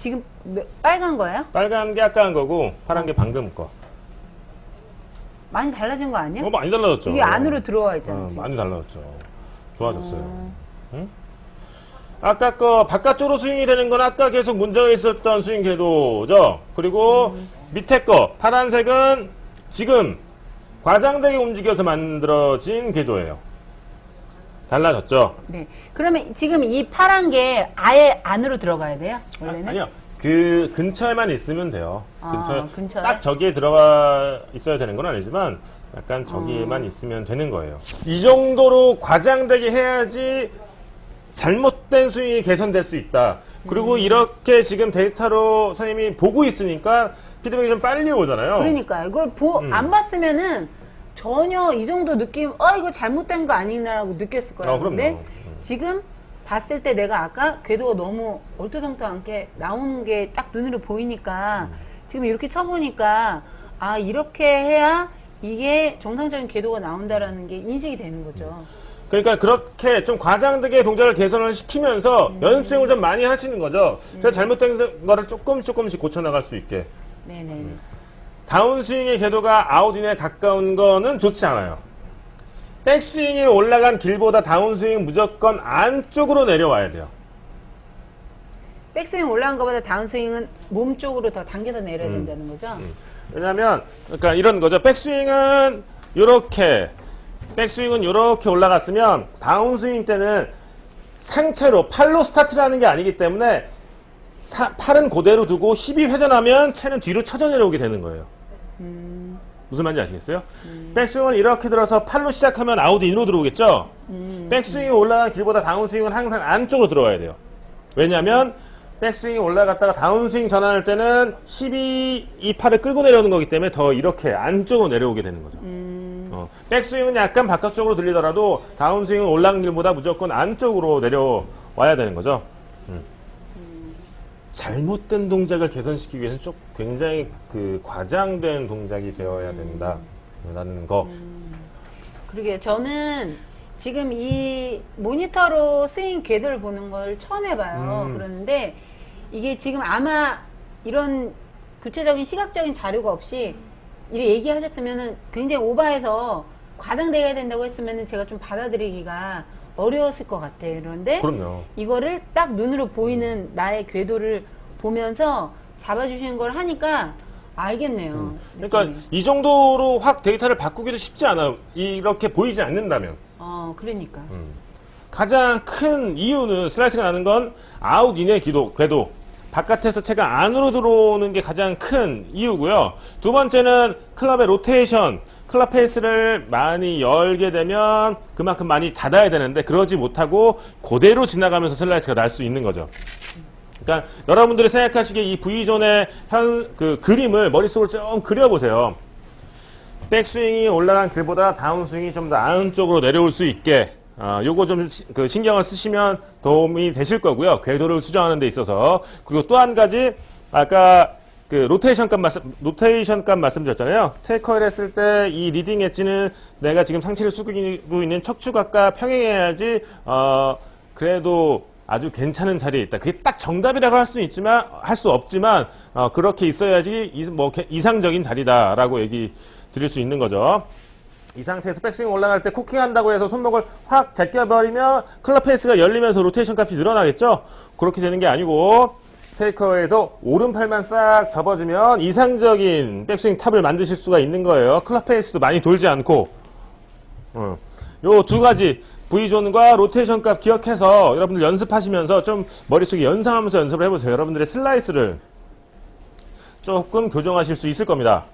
지금 몇- 빨간 거예요? 빨간 게 아까 한 거고 파란 게 방금 거. 많이 달라진 거 아니야? 어, 많이 달라졌죠. 이게 안으로 들어와 있잖아. 어, 지금. 많이 달라졌죠. 좋아졌어요. 어. 응? 아까 거 바깥쪽으로 스윙이 되는 건 아까 계속 문제가 있었던 스윙 궤도죠. 그리고 음. 밑에 거 파란색은 지금 과장되게 움직여서 만들어진 궤도예요. 달라졌죠. 네. 그러면 지금 이 파란 게 아예 안으로 들어가야 돼요? 원래는? 아 니요. 그 근처에만 있으면 돼요. 아, 근처에 근처에? 딱 저기에 들어가 있어야 되는 건 아니지만 약간 어. 저기에만 있으면 되는 거예요. 이 정도로 과장되게 해야지 잘못된 스윙이 개선될 수 있다. 그리고 음. 이렇게 지금 데이터로 선생님이 보고 있으니까 피드백이 좀 빨리 오잖아요. 그러니까 이걸 보, 음. 안 봤으면은 전혀 이 정도 느낌, 어 이거 잘못된 거 아니냐라고 느꼈을 거예요. 어, 그럼요. 근데 음. 지금 봤을 때 내가 아까 궤도가 너무 얼토당토않게 나오는 게 딱 눈으로 보이니까 음. 지금 이렇게 쳐보니까 아 이렇게 해야 이게 정상적인 궤도가 나온다라는 게 인식이 되는 거죠. 그러니까 그렇게 좀 과장되게 동작을 개선을 시키면서 음. 연습 스윙을 좀 많이 하시는 거죠. 그래서 잘못된 거를 조금씩 조금씩 고쳐나갈 수 있게. 네네네. 음. 다운스윙의 궤도가 아웃인에 가까운 거는 좋지 않아요. 백스윙이 올라간 길보다 다운스윙 무조건 안쪽으로 내려와야 돼요. 백스윙 올라간 것보다 다운스윙은 몸 쪽으로 더 당겨서 내려야 음. 된다는 거죠. 왜냐하면 그러니까 이런 거죠. 백스윙은 이렇게 백스윙은 이렇게 올라갔으면 다운스윙 때는 상체로 팔로 스타트를 하는 게 아니기 때문에 사- 팔은 그대로 두고 힙이 회전하면 채는 뒤로 쳐져 내려오게 되는 거예요. 무슨 말인지 아시겠어요? 백스윙을 이렇게 들어서 팔로 시작하면 아웃 인으로 들어오겠죠? 백스윙이 올라간 길보다 다운스윙은 항상 안쪽으로 들어와야 돼요. 왜냐하면 백스윙이 올라갔다가 다운스윙 전환할 때는 힙이 이 팔을 끌고 내려오는 거기 때문에 더 이렇게 안쪽으로 내려오게 되는 거죠. 어, 백스윙은 약간 바깥쪽으로 들리더라도 다운스윙은 올라간 길보다 무조건 안쪽으로 내려와야 되는 거죠. 음. 잘못된 동작을 개선시키기 위해서는 좀 굉장히 그 과장된 동작이 되어야 된다라는 거. 그러게 저는 지금 이 모니터로 스윙 궤도를 보는 걸 처음 해봐요. 음. 그러는데 이게 지금 아마 이런 구체적인 시각적인 자료가 없이 이래 얘기하셨으면은 굉장히 오바해서 과장되게 해야 된다고 했으면은 제가 좀 받아들이기가 어려웠을 것 같아요. 그런데 그럼요. 이거를 딱 눈으로 보이는 나의 궤도를 보면서 잡아주시는 걸 하니까 알겠네요. 그러니까 느낌이. 이 정도로 확 데이터를 바꾸기도 쉽지 않아요. 이렇게 보이지 않는다면. 어, 그러니까. 가장 큰 이유는 슬라이스가 나는 건 아웃 인의 기도, 궤도. 바깥에서 채가 안으로 들어오는 게 가장 큰 이유고요. 두 번째는 클럽의 로테이션. 클럽 페이스를 많이 열게 되면 그만큼 많이 닫아야 되는데 그러지 못하고 그대로 지나가면서 슬라이스가 날 수 있는 거죠. 그러니까 여러분들이 생각하시기에 이 V존의 현, 그 그림을 머릿속으로 좀 그려보세요. 백스윙이 올라간 길보다 다운스윙이 좀 더 안쪽으로 내려올 수 있게 아, 요거 좀그 신경을 쓰시면 도움이 되실 거고요. 궤도를 수정하는 데 있어서. 그리고 또 한 가지 아까 그 로테이션 값 말씀 로테이션 값 말씀드렸잖아요. 테이커를 했을 때 이 리딩 엣지는 내가 지금 상체를 숙이고 있는 척추각과 평행해야지 어 그래도 아주 괜찮은 자리에 있다. 그게 딱 정답이라고 할 수는 있지만 할 수 없지만 어, 그렇게 있어야지 이, 뭐 개- 이상적인 자리다라고 얘기 드릴 수 있는 거죠. 이 상태에서 백스윙 올라갈 때 코킹한다고 해서 손목을 확 제껴버리면 클럽 페이스가 열리면서 로테이션 값이 늘어나겠죠? 그렇게 되는 게 아니고 테이커에서 오른팔만 싹 접어주면 이상적인 백스윙 탑을 만드실 수가 있는 거예요. 클럽 페이스도 많이 돌지 않고 어. 요두 가지 V존과 로테이션 값 기억해서 여러분들 연습하시면서 좀 머릿속에 연상하면서 연습을 해보세요. 여러분들의 슬라이스를 조금 교정하실 수 있을 겁니다.